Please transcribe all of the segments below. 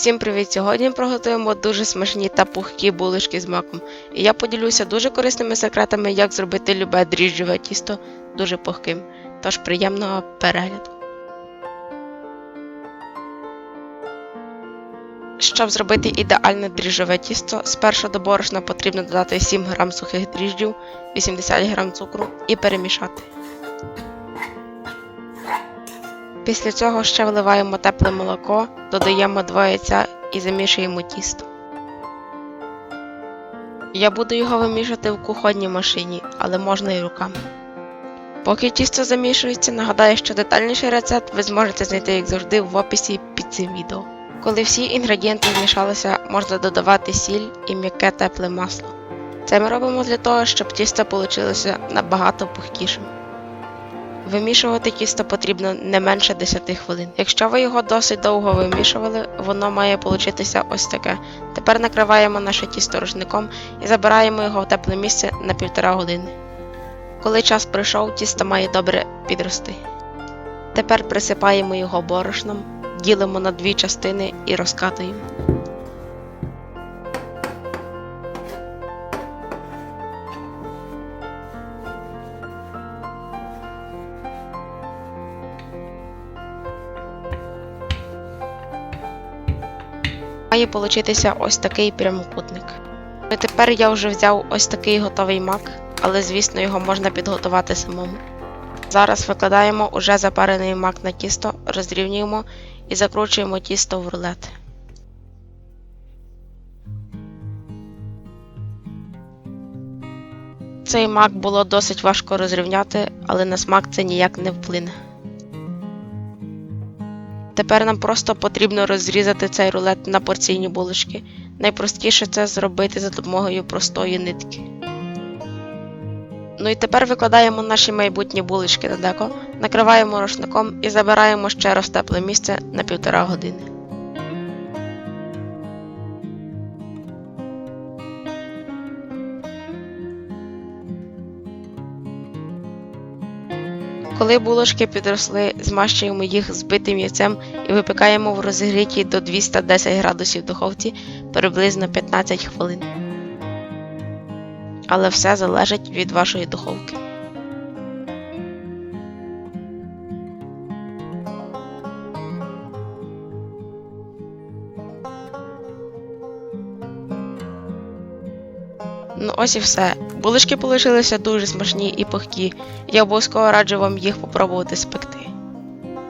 Всім привіт! Сьогодні приготуємо дуже смачні та пухкі булочки з маком. І я поділюся дуже корисними секретами, як зробити любе дріжджове тісто дуже пухким. Тож приємного перегляду. Щоб зробити ідеальне дріжджове тісто, спершу до борошна потрібно додати 7 г сухих дріжджів, 80 г цукру і перемішати. Після цього ще вливаємо тепле молоко, додаємо 2 яйця і замішуємо тісто. Я буду його вимішувати в кухонній машині, але можна і руками. Поки тісто замішується, нагадаю, що детальніший рецепт ви зможете знайти, як завжди, в описі під цим відео. Коли всі інгредієнти змішалися, можна додавати сіль і м'яке тепле масло. Це ми робимо для того, щоб тісто вийшло набагато пухкішим. Вимішувати тісто потрібно не менше 10 хвилин. Якщо ви його досить довго вимішували, воно має получитися ось таке. Тепер накриваємо наше тісто рушником і забираємо його в тепле місце на півтора години. Коли час пройшов, тісто має добре підрости. Тепер присипаємо його борошном, ділимо на дві частини і розкатуємо. Має получитися ось такий прямокутник. Ну, тепер я вже взяв ось такий готовий мак, але звісно його можна підготувати самому. Зараз викладаємо уже запарений мак на тісто, розрівнюємо і закручуємо тісто в рулет. Цей мак було досить важко розрівняти, але на смак це ніяк не вплине. Тепер нам просто потрібно розрізати цей рулет на порційні булочки. Найпростіше це зробити за допомогою простої нитки. Ну і тепер викладаємо наші майбутні булочки на деко, накриваємо рушником і забираємо ще раз тепле місце на півтора години. Коли булочки підросли, змащуємо їх збитим яйцем і випікаємо в розігрітій до 210 градусів духовці приблизно 15 хвилин. Але все залежить від вашої духовки. Ну ось і все. Булочки полишилися дуже смачні і пухкі. Я обов'язково раджу вам їх попробувати спекти.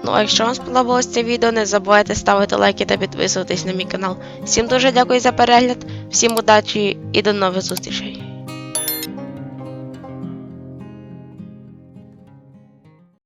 Ну а якщо вам сподобалось це відео, не забувайте ставити лайки та підписуватись на мій канал. Всім дуже дякую за перегляд, всім удачі і до нових зустрічей!